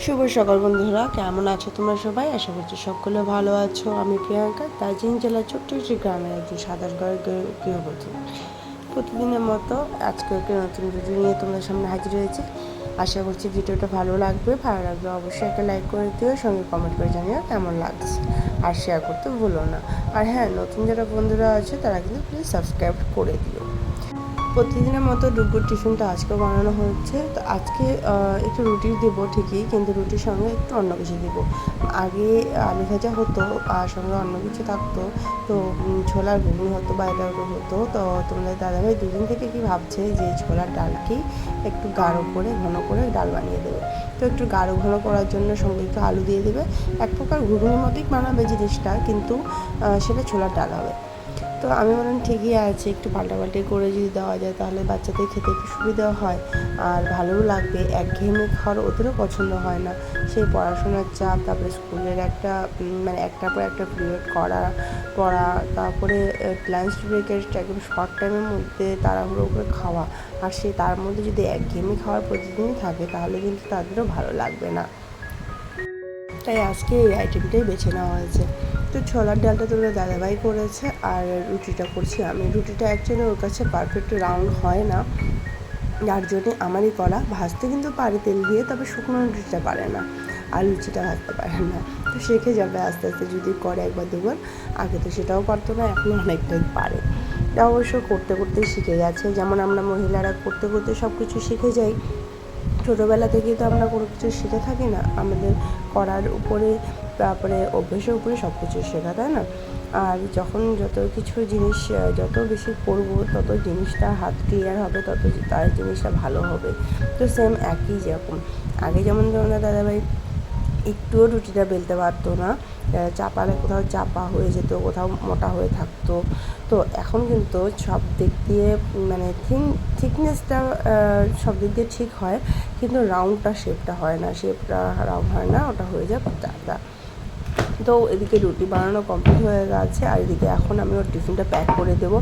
শুভ সকাল বন্ধুরা, কেমন আছো তোমরা সবাই? আশা করছি সকলে ভালো আছো। আমি প্রিয়াঙ্কা, দার্জিলিং জেলার ছোট্ট একটি গ্রামের একজন সাধারণ ঘরের গৃহ- গৃহবধূ। প্রতিদিনের মতো আজকে একটি নতুন ভিডিও নিয়ে তোমাদের সামনে হাজির হয়েছে। আশা করছি ভিডিওটা ভালো লাগবে। ভালো লাগলে অবশ্যই একটা লাইক করে দিও, সঙ্গে কমেন্ট করে জানিও কেমন লাগছে। আর শেয়ার করতে ভুলো না। আর হ্যাঁ নতুন যারা বন্ধুরা আছে, তারা কিন্তু প্লিজ সাবস্ক্রাইব করে দিও। প্রতিদিনের মতো ডুগুর টিফিনটা আজকেও বানানো হচ্ছে। তো আজকে একটু রুটি দেবো ঠিকই, কিন্তু রুটির সঙ্গে একটু অন্য কিছু দেবো। আগে আলু ভাজা হতো, আর সঙ্গে অন্য কিছু থাকতো। তো ছোলার ঘুগনি হতো বা এটা হতো। তো তোমাদের দাদাভাই দুদিন থেকে কি ভাবছে যে ছোলার ডালকে একটু গাঢ় করে, ঘন করে ডাল বানিয়ে দেবে। তো একটু গাঢ় ঘন করার জন্য সঙ্গে একটু আলু দিয়ে দেবে। এক প্রকার ঘুগনির মতোই বানাবে জিনিসটা, কিন্তু সেটা ছোলার ডাল হবে। তো আমি বললাম, ঠিকই আছে, একটু পাল্টাপাল্টি করে যদি দেওয়া যায় তাহলে বাচ্চাদের খেতে একটু সুবিধা হয়। আর ভালোও লাগবে এক একঘেয়েমি খাওয়ার ওদেরও পছন্দ হয় না। সেই পড়াশোনার চাপ, তারপরে স্কুলের একটা মানে একটার পর একটা পিরিয়ড করা, পড়া, তারপরে লাঞ্চ ব্রেকের একদম শর্ট টাইমের মধ্যে তাড়াহুড়ো করে খাওয়া। আর সে, তার মধ্যে যদি একঘেয়েমি খাওয়ার প্রতিদিনই থাকে, তাহলে কিন্তু তাদেরও ভালো লাগবে না। তাই আজকে এই আইটেমটাই বেছে নেওয়া হয়েছে। তো ছোলার ডালটা তোমরা দাদাভাই করেছে আর রুটিটা করছি আমি। রুটিটা অ্যাকচুয়ালি ওর কাছে পারফেক্ট রাউন্ড হয় না। যার জন্যে আমারই করা ভাজতে কিন্তু পারে তেল দিয়ে, তবে শুকনো রুটিটা পারে না আর লুচিটা ভাজতে পারে না। তো শিখে যাবে আস্তে আস্তে যদি করে একবার দুবার। আগে তো সেটাও পারতো না, এখন অনেকটাই পারে। তা অবশ্য করতে করতেই শিখে গেছে। যেমন আমরা মহিলারা করতে করতে সব কিছু শিখে যাই। ছোটোবেলা থেকেই তো আমরা কোনো কিছু শিখে থাকি না। আমাদের করার উপরে তারপরে অভ্যেসের উপরে সব কিছু শেখা, তাই না? আর যখন যত কিছু জিনিস যত বেশি করব, তত জিনিসটা হাত ক্লিয়ার হবে, তত তার জিনিসটা ভালো হবে। তো সেম একই যেরকম। আগে যেমন যেমন দাদাভাই একটুও রুটিটা বেলতে পারতো না। চাপালে কোথাও চাপা হয়ে যেত, কোথাও মোটা হয়ে থাকতো। তো এখন কিন্তু সব দিক দিয়ে মানে থিং, থিকনেসটা সব দিক দিয়ে ঠিক হয়। কিন্তু রাউন্ডটা শেপটা হয় না। শেপটা রাউন্ড হয় না, ওটা হয়ে যায় চাপটা তো এদিকে রুটি বানানো কমপ্লিট হয়ে গেছে, আর এদিকে এখন আমি ওর টিফিনটা প্যাক করে দেবো।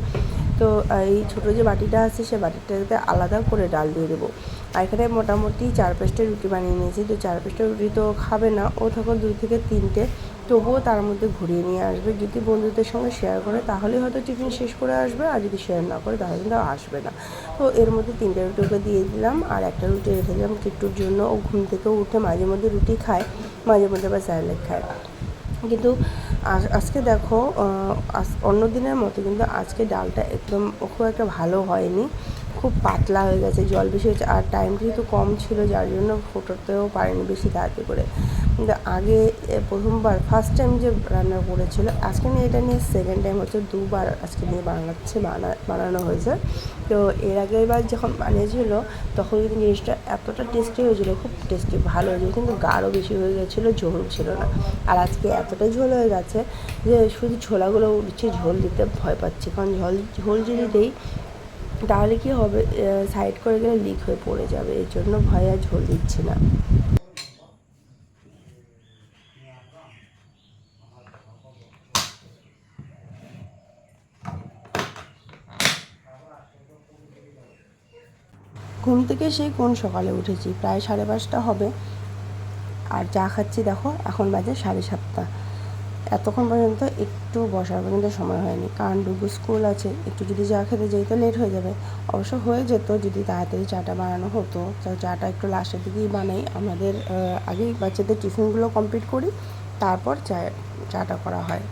তো এই ছোটো যে বাটিটা আছে, সে বাটিটাতে আলাদা করে ডাল দিয়ে দেবো। আর এখানে মোটামুটি চার পাঁচটা রুটি বানিয়ে নিয়েছি, তো চার পাঁচটা রুটি তো খাবে না, ও তখন দুই থেকে তিনটে, তবুও তার মধ্যে ঘুরিয়ে নিয়ে আসবে। যদি বন্ধুদের সঙ্গে শেয়ার করে, তাহলে হয়তো টিফিন শেষ করে আসবে, আর যদি শেয়ার না করে, তাহলে কিন্তু আসবে না। তো এর মধ্যে তিনটে রুটি ওকে দিয়ে দিলাম, আর একটা রুটি রেখে দিলাম কিট্টুর জন্য। ও ঘুম থেকে উঠে মাঝে মধ্যে রুটি খায় মাঝে মধ্যে বা স্যালাড খায়। কিন্তু আজ- আজকে দেখো অন্য দিনের মতো কিন্তু আজকে ডালটা একদম খুব একটা ভালো হয়নি। খুব পাতলা হয়ে গেছে, জল বেশি হয়েছে, আর টাইম তো কম ছিল, যার জন্য ফোটাতেও পারেনি বেশি তাড়াতাড়ি করে। কিন্তু আগে প্রথমবার ফার্স্ট টাইম যে রান্না করেছিল, আজকে নিয়ে এটা নিয়ে সেকেন্ড টাইম হচ্ছে, দুবার আজকে নিয়ে বানাচ্ছে বানা, বানানো হয়েছে। তো এর আগের বার যখন বানিয়েছিল, তখন কিন্তু জিনিসটা এতটা টেস্টি হয়েছিল, খুব টেস্টি ভালো হয়েছিল, কিন্তু গাঢ় বেশি হয়ে গেছিল, ঝোল ছিল না। আর আজকে এতটাই ঝোল হয়ে গেছে যে শুধু ছোলাগুলো উঠছে, ঝোল দিতে ভয় পাচ্ছি, কারণ ঝোল ঝোল যদি দেই, তাহলে কি হবে? সাইড করে গেলে লিক হয়ে পড়ে যাবে এই জন্য ভয় আর ঝোল দিচ্ছি না ঘুম থেকে সেই কোন সকালে উঠেছি? প্রায় সাড়ে পাঁচটা হবে। আর চা খাচ্ছি দেখো, এখন বাজে সাড়ে সাতটা। এতক্ষণ পর্যন্ত একটু বসার পর্যন্ত সময় হয়নি। কারণ ডুবু স্কুল আছে, একটু যদি চা খেতে যাই তো লেট হয়ে যাবে। অবশ্য হয়ে যেত যদি তাড়াতাড়ি চাটা বানানো হতো। তো চাটা একটু লাস্টের দিকেই বানাই। আমাদের আগেই বাচ্চাদের টিফিনগুলো কমপ্লিট করি, তারপর চা চাটা করা হয়।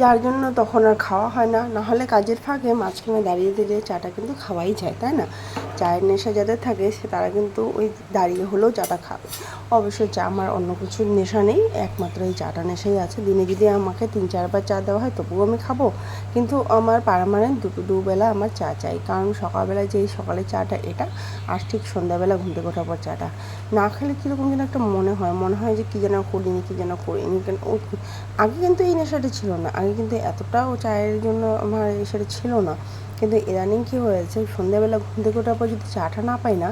যার জন্য তখন আর খাওয়া হয় না। নাহলে কাজের ফাঁকে মাঝখানে দাঁড়িয়ে দিলে চাটা কিন্তু খাওয়াই যায়, তাই না? চায়ের নেশা যাদের থাকে, সে তারা কিন্তু ওই দাঁড়িয়ে হলেও চাটা খাবে। অবশ্য চা আমার অন্য কিছুর নেশা নেই, একমাত্র এই চাটা নেশাই আছে। দিনে যদি আমাকে তিন চারবার চা দেওয়া হয়, তবুও আমি খাব। কিন্তু আমার পারমানেন্ট দুটো দুবেলা আমার চা চাই। কারণ সকালবেলায় যেই সকালে চাটা এটা, আর ঠিক সন্ধ্যাবেলা ঘুম থেকে ওঠার পর চাটা। না খেলে কীরকম যেন একটা মনে হয় মনে হয় যে কী যেন করিনি, কী যেন করিনি, কেন আগে কিন্তু এই নেশাটা ছিল না। আগে কিন্তু এতটাও চায়ের জন্য আমার সেটা ছিল না। কিন্তু ইদানিং কী হয়েছে, সন্ধ্যাবেলা ঘুম থেকে ওঠার পর যদি চাটা না পাই না,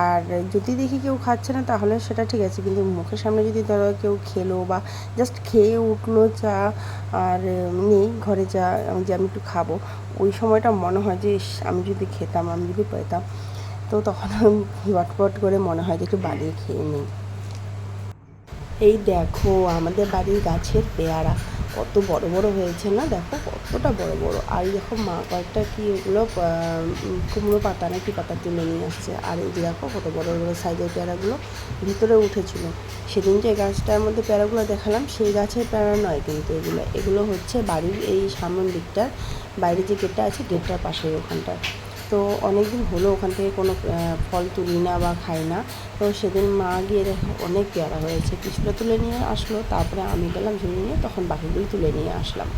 আর যদি দেখি কেউ খাচ্ছে না, তাহলে সেটা ঠিক আছে। কিন্তু মুখের সামনে যদি ধরো কেউ খেলো বা জাস্ট খেয়ে উঠল চা আর নেই, ঘরে আমি যে আমি একটু খাব, ওই সময়টা মনে হয় যে আমি যদি খেতাম, আমি যদি পেতাম, তো তখন লটপট করে মনে হয় যে একটু বানিয়ে খেয়ে নিই। এই দেখো, আমাদের বাড়ির গাছের পেয়ারা। কত বড় বড় হয়েছে না? দেখো কতটা বড় বড়। আর দেখো মা কয়েকটা কি এগুলো কুমড়ো পাতা না কি পাতা তুলে নিয়ে আসছে। আর এই যে দেখো কত বড় বড় সাইজের পেয়ারাগুলো ভিতরে উঠেছিল। সেদিন যে গাছটার মধ্যে পেয়ারাগুলো দেখালাম, সেই গাছের পেয়ারা নয় কিন্তু এগুলো। এগুলো হচ্ছে বাড়ির এই সামনের দিকটার বাইরে যে গেটটা আছে, গেটটার পাশের ওখানটায়। তো অনেক দিন হলো ওখান থেকে কোনো ফল তুলি না বা খাই না। তো সেদিন মা গিয়ে দেখে অনেক পেয়ারা হয়েছে। কিছুটা তুলে নিয়ে আসলো, তারপরে আমি গেলাম ঝুলি নিয়ে, তখন বাকিগুলো তুলে নিয়ে আসলাম।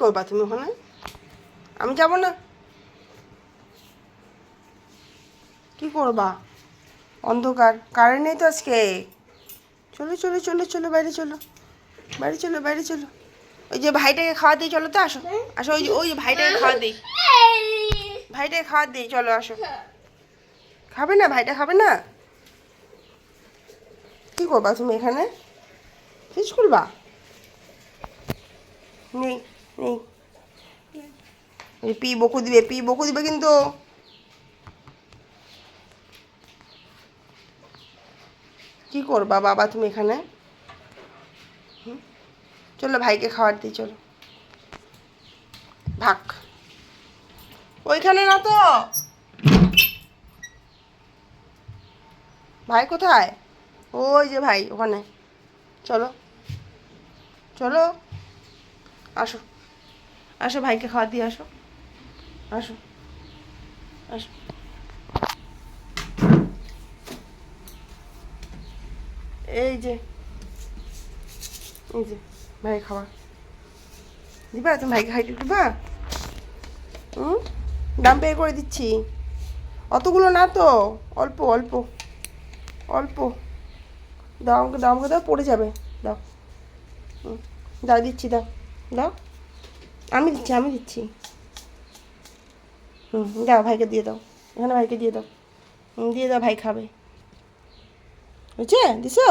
করবা তুমি ওখানে? আমি যাব না। কি করবা? অন্ধকার। কারেন্ট নেই তো আজকে। চলো চলো চলো চলো, বাইরে চলো। বাইরে চলো বাইরে চলো। ওই যে ভাইটাকে খাওয়া দিই চলো তো, আসো। আসো, ওই যে ওই যে ভাইটাকে খাওয়া দিই ভাইটাকে খাওয়া দিই চলো, আসো। খাবে না? ভাইটা খাবে না? কি করবা তুমি এখানে? ফিস করবা? নেই। নেই পি বকু দিবে, পি বকু দিবে কিন্তু। কি করবা বাবা তুমি এখানে? চলো ভাইকে খাবার দিই, চলো। ভাগ। ওইখানে না তো। ভাই কোথায়? ওই যে ভাই, ওখানে। চলো। চলো। আসো। আসো ভাইকে খাওয়া দিয়ে আসো। আসো। আসো। এই যে। এই যে, ভাই খাওয়া। দিবা? তুমি ভাইকে খাইতে দিবা? হুম দাম পে করে দিচ্ছি। অতগুলো না তো? অল্প অল্প। অল্প। দাও, আমাকে দাও আমাকে দাও, পড়ে যাবে। দাও। দাও, দিচ্ছি, দাও। দাও। আমি দিচ্ছি আমি দিচ্ছি। হুম, দাও ভাইকে দিয়ে দাও। এখানে ভাইকে দিয়ে দাও। দিয়ে দাও, ভাই খাবে। বুঝছে? দিছো?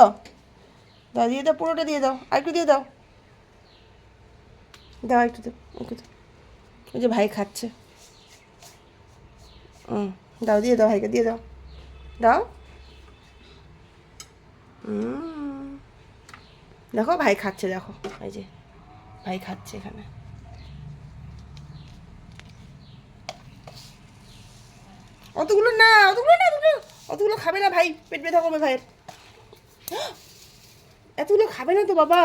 দাও, দিয়ে দাও, পুরোটা দিয়ে দাও। আর একটু দিয়ে দাও। দাও, একটু দাও একটু দাও। ওই যে ভাই খাচ্ছে। হুম, দাও, দিয়ে দাও ভাইকে, দিয়ে দাও। দাও। দেখো, ভাই খাচ্ছে, দেখো। এই যে, ভাই খাচ্ছে এখানে। অতগুলো না অতগুলো না, অতগুলো। অতগুলো খাবে না ভাই, পেট ব্যথা করবে ভাইয়ের। এতগুলো খাবে না তো বাবা।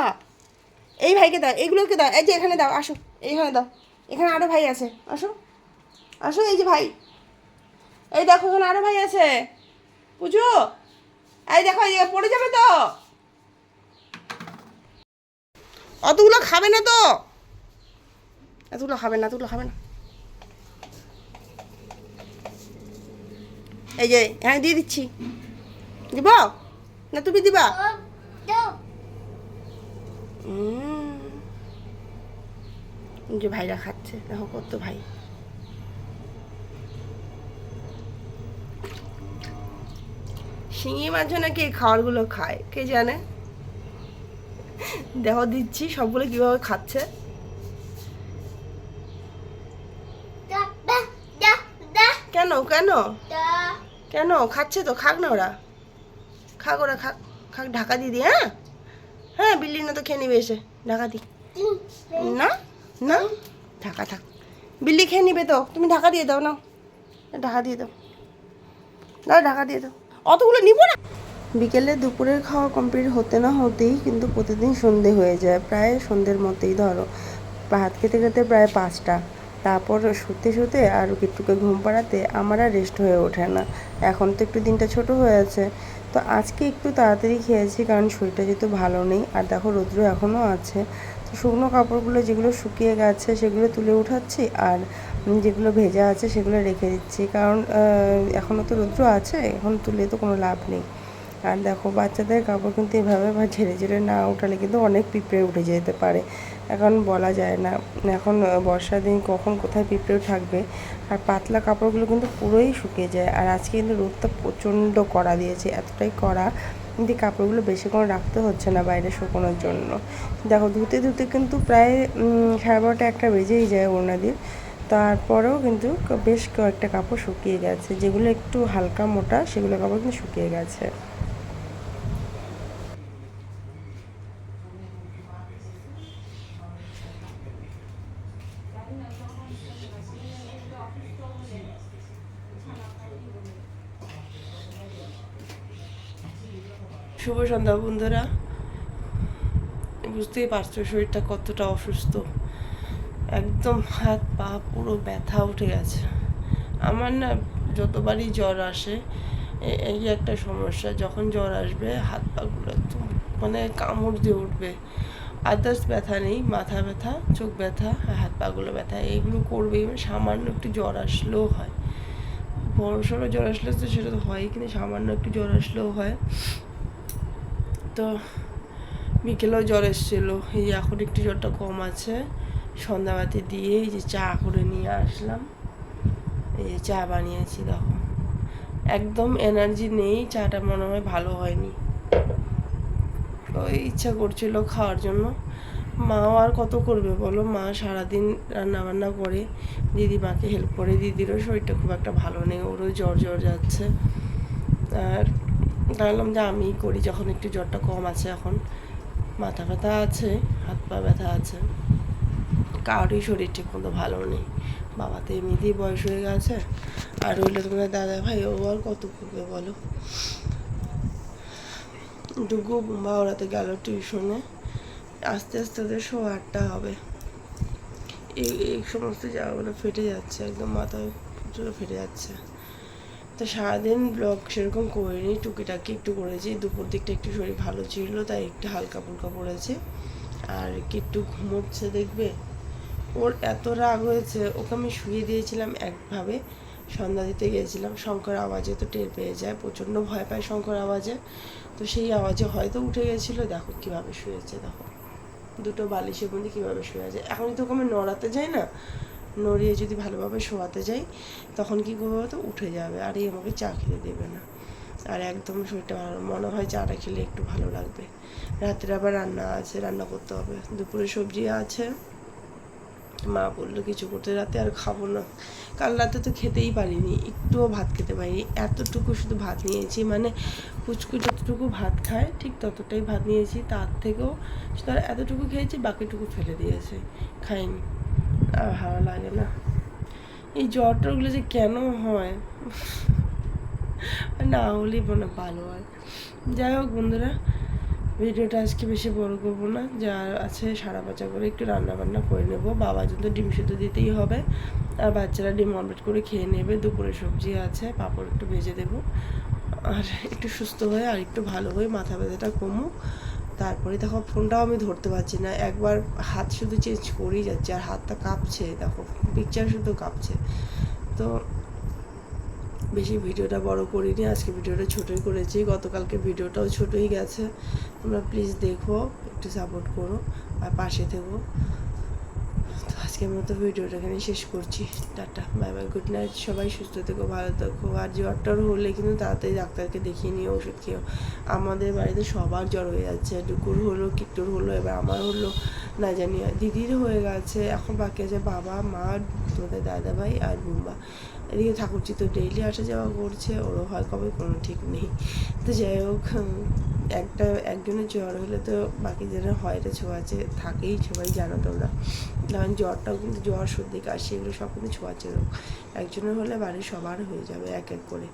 এই ভাইকে দাও এইগুলোকে দাও। এই যে এখানে দাও, আসো। এইখানে দাও। এখানে আরও ভাই আছে। আসো। আসো, এই যে ভাই। এই দেখো, এখানে আরও ভাই আছে। পুজো। এই দেখো, এই পড়ে যাবে তো। অতগুলো খাবে না তো। এতগুলো খাবে না, এতগুলো খাবে না। এই যে হ্যাঁ দিয়ে দিচ্ছি। দিব? না, তুমি দিবা? যে ভাইরা খাচ্ছে, দেখো কত ভাই। শিঙি মাছ নাকি এই খাবারগুলো খায়, কে জানে? দেখো, দিচ্ছি, সবগুলো কীভাবে খাচ্ছে। কেন কেন? কেন? খাচ্ছে তো, খাক না ওরা। খাক ওরা, খাক খাক, ঢাকা দিয়ে দি হ্যাঁ? হ্যাঁ বিল্লি না তো খেয়ে নিবে এসে, ঢাকা দি না? না? ঢাকা থাক। বিল্লি খেয়ে নিবে তো, তুমি ঢাকা দিয়ে দাও না ঢাকা দিয়ে দাও। না ঢাকা দিয়ে দাও। অতগুলো নিব না। বিকেলে দুপুরের খাওয়া কমপ্লিট হতে না হতেই কিন্তু প্রতিদিন সন্ধে হয়ে যায়, প্রায় সন্ধ্যের মধ্যেই ধরো। ভাত খেতে খেতে প্রায় পাঁচটা। তারপর শুতে শুতে আর একটুকে ঘুম পাড়াতে আমার আর রেস্ট হয়ে ওঠে না। এখন তো একটু দিনটা ছোট হয়ে আছে। তো আজকে একটু তাড়াতাড়ি খেয়েছি কারণ শরীরটা যেহেতু ভালো নেই। আর দেখো রৌদ্র এখনও আছে। তো শুকনো কাপড়গুলো যেগুলো শুকিয়ে গেছে সেগুলো তুলে উঠাচ্ছি আর যেগুলো ভেজা আছে সেগুলো রেখে দিচ্ছি। কারণ এখনও তো রৌদ্র আছে, এখন তুলে তো কোনো লাভ নেই। আর দেখো বাচ্চাদের কাপড় কিন্তু এভাবে বা ঝেড়ে ঝেড়ে না উঠালে কিন্তু অনেক পিঁপড়ে উঠে যেতে পারে। এখন বলা যায় না। এখন বর্ষার দিন কখন কোথায় পিঁপড়েও থাকবে। আর পাতলা কাপড়গুলো কিন্তু পুরোই শুকিয়ে যায়। আর আজকে কিন্তু রোদটা প্রচণ্ড কড়া দিয়েছে, এতটাই কড়া কিন্তু কাপড়গুলো বেশিক্ষণ রাখতে হচ্ছে না বাইরে শুকোনোর জন্য। দেখো, ধুতে ধুতে কিন্তু প্রায় সাড়ে বারোটা একটা বেজেই যায় ওড়না দিয়ে। তারপরেও কিন্তু বেশ কয়েকটা কাপড় শুকিয়ে গেছে, যেগুলো একটু হালকা মোটা, সেগুলো কাপড় কিন্তু শুকিয়ে গেছে। শুভ সন্ধ্যা, বন্ধুরা। বুঝতেই পারছ, শরীরটা কতটা অসুস্থ। একদম হাত, পা পুরো ব্যথা উঠে গেছে। আমার না যতবারই জ্বর আসে এই একটা সমস্যা, যখন জ্বর আসবে, হাত পাগুলো একদম মানে কামড় দিয়ে উঠবে। আদার্স ব্যথা নেই, মাথা ব্যথা, চোখ ব্যথা, হাত পাগুলো ব্যথা, এইগুলো করবেই। মানে সামান্য একটু জ্বর আসলেও হয়। বড় সড়ো জ্বর আসলে তো সেটা তো হয় কিন্তু সামান্য একটু জ্বর আসলেও হয়। তো বিকেলেও জ্বর এসেছিল। এই যে এখন একটু জ্বরটা কম আছে। সন্ধ্যাবাতি দিয়ে এই যে চা করে নিয়ে আসলাম। এই যে চা বানিয়েছি, দেখো। একদম এনার্জি নেই, চাটা মনে হয় ভালো হয়নি। ওই ইচ্ছা করছিল খাওয়ার জন্য। মাও আর কত করবে বলো? মা সারাদিন রান্না বান্না করে দিদি মাকে হেল্প করে। দিদিরও শরীরটা খুব একটা ভালো নেই, ওরও জ্বর জ্বর যাচ্ছে। আর ভাবলাম যে আমিই করি, যখন একটু জ্বরটা কম আছে এখন। মাথা ব্যথা আছে, হাত পা ব্যথা আছে। কারোরই শরীর ঠিক মতো ভালো নেই। বাবা তো এমনিতেই বয়স হয়ে গেছে। আর হইলে তোমাদের দাদা ভাই, ও আর কত করবে বলো? ডুগু বুম্বা ওরাতে গেল টিউশনে আস্তে আস্তে ওদের শো আটটা হবে। এই এই সমস্ত জায়গাগুলো ফেটে যাচ্ছে, একদম মাথায় পুরো ফেটে যাচ্ছে। তো সারাদিন ব্লগ সেরকম করিনি, টুকিটাকি একটু করেছি। দুপুর দিকটা একটু শরীর ভালো ছিল, তাই একটু হালকা ফুলকা পড়েছে। আর কি একটু ঘুমোচ্ছে দেখবে? ওর এত রাগ হয়েছে, ওকে আমি শুয়ে দিয়েছিলাম একভাবে। সন্ধ্যা দিতে গিয়েছিলাম, শঙ্কর আওয়াজে তো টের পেয়ে যায়, প্রচণ্ড ভয় পায় শঙ্কর আওয়াজে। তো সেই আওয়াজে হয়তো উঠে গেছিল দেখো কীভাবে শুয়েছে, দেখো। দুটো বালিশের মধ্যে কীভাবে শুয়ে আছে। এখন তো ওকে আমি নড়াতে যাই না নড়িয়ে যদি ভালোভাবে শোয়াতে যাই, তখন কী করব তো উঠে যাবে। আর এই আমাকে চা খেতে দেবে না। আর একদম শরীরটা ভালো মনে হয় চাটা খেলে একটু ভালো লাগবে। রাত্রে আবার রান্না আছে, রান্না করতে হবে। দুপুরে সবজি আছে। মা বলল, কিছু করতে রাতে আর খাব না। কাল রাতে তো খেতেই পারিনি। একটুও ভাত খেতে পারিনি। এতটুকু শুধু ভাত নিয়েছি। মানে পুচকু যতটুকু ভাত খায়, ঠিক ততটাই ভাত নিয়েছি। তার থেকেও তার এতটুকু খেয়েছি, বাকিটুকু ফেলে দিয়েছে। খাইনি। আর ভালো লাগে না। এই জ্বরটরগুলো যে কেন হয়? না হলেই মনে ভালো হয়। যাই হোক বন্ধুরা, ভিডিওটা আজকে বেশি বড় করব না। যা আছে সারা বাচ্চা করে একটু রান্না বান্না করে নেব। বাবা জন্য ডিম সেদ্ধ দিতেই হবে, আর বাচ্চারা ডিম অমলেট করে খেয়ে নেবে। দুপুরে সবজি আছে, পাঁপড় একটু ভেজে দেবো। আর একটু সুস্থ হয়ে আর একটু ভালো হয়ে মাথা ব্যথাটা কমুক। তারপরে দেখো ফোনটাও আমি ধরতে পারছি না। একবার হাত শুধু চেঞ্জ করেই যাচ্ছে আর হাতটা কাঁপছে, দেখো পিকচার শুধু কাঁপছে। তো বেশি ভিডিওটা বড় করিনি, আজকে ভিডিওটা ছোটোই করেছি, গতকালকে ভিডিওটাও ছোটোই গেছে। তোমরা প্লিজ দেখো, একটু সাপোর্ট করো, আর পাশে থেকো। আজকের মতো ভিডিওটা এখানে শেষ করছি। Tata, bye bye good night সবাই সুস্থ থেকো, ভালো থেকো। আর জ্বর টর হলে কিন্তু তাড়াতাড়ি ডাক্তারকে দেখিয়ে নিয়ে ওষুধ খেয়েও। আমাদের বাড়িতে সবার জ্বর হয়ে যাচ্ছে ডুকুর হলো, কিট্টুর হলো, এবার আমার হলো, না জানি, দিদির হয়ে গেছে, এখন বাকি আছে বাবা, মা, তোমাদের দাদা ভাই আর বুম্বা। এদিকে ঠাকুরজি তো ডেইলি আসা যাওয়া করছে, ওরও হয় কবে কোনো ঠিক নেই। তো যাই হোক একটা, একজনের জ্বর হলে তো বাকি যারা হয় এটা ছোঁয়াচে, থাকেই সবাই জানো তোমরা। কারণ জ্বরটাও কিন্তু জ্বর, সর্দি, কাশি, এগুলো সব কিন্তু ছোঁয়াচে রোগ। একজনের হলে বাড়ির সবার হয়ে যাবে এক এক করে।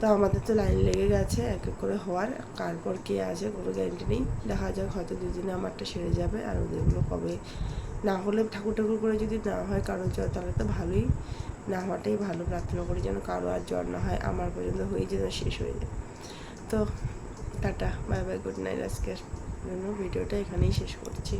তো আমাদের তো লাইন লেগে গেছে এক এক করে হওয়ার, কারপর কে আছে কোনো গ্যারেন্টি নেই। দেখা যাক, হয়তো দুদিনে আমারটা সেরে যাবে আর ওদেরগুলো কবে। না হলে ঠাকুর ঠাকুর করে যদি না হয় কারোর জ্বর, তাহলে তো ভালোই। না হওয়াটাই ভালো। প্রার্থনা করি যেন কারও আর জ্বর না হয়, আমার পর্যন্ত হয়ে যেন শেষ হয়ে যায় তো tata, bye bye, good night আজকের জন্য। ভিডিওটা এখানেই শেষ করছি।